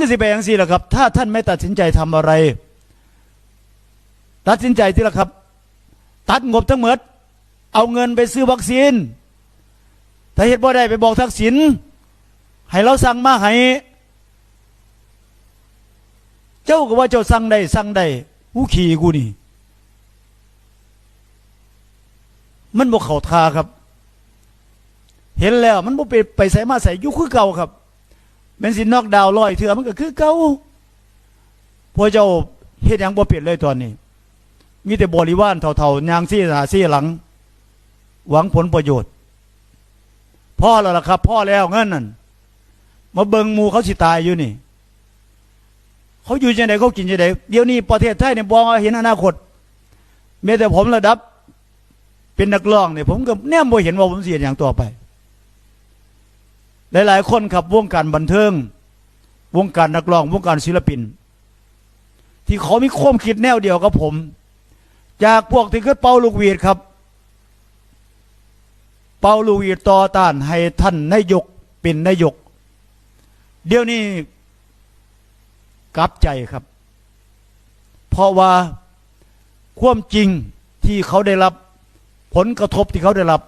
ก็สิไปอย่างสี่แหละครับ ถ้าท่านไม่ตัดสินใจทำอะไร ตัดสินใจที่ละครับ ตัดงบทั้งหมด เอาเงินไปซื้อวัคซีน ถ้าเหตุบ่ได้ไปบอกทักษิณให้เราสั่งมาให้เจ้าก็ว่าเจ้าสั่งได้สั่งได้หูขี่กูนี่ มันบ่เข้าทาครับ เห็นแล้วมันบ่ไปไปใส่มาใส่ยุคือเก่าครับ เป็นสินอกดาวลอยเถื่อมันก็คือเก่าพวกเจ้าเฮ็ดหยังบ่เปลี่ยนเลยตอนนี้ มีแต่บริวารเท่าๆยางซี่หนาซี่หลัง หวังผลประโยชน์ พ่อแล้วล่ะครับ พ่อแล้วเงินนั่นมาเบิงมูเขาสิตายอยู่นี่ เขาอยู่จังไดเขากินจังไดเดี๋ยวนี้ประเทศไทยเนี่ยบองเห็นอนาคตแม้แต่ผมระดับ เป็นนักร้องเนี่ยผมก็แนมบ่เห็นว่าผมเสียอย่างต่อไป หลายๆ คนครับวงการบันเทิง วงการนักร้อง วงการศิลปิน ที่เขามีความคิดแนวเดียวกับผม จากพวกที่เคยเป่าลูกหวีดครับ เป่าลูกหวีดต่อต้านให้ท่านนายกเป็นนายก เดี๋ยวนี้กลับใจครับ เพราะว่าความจริงที่เขาได้รับ ผลกระทบที่เขาได้รับ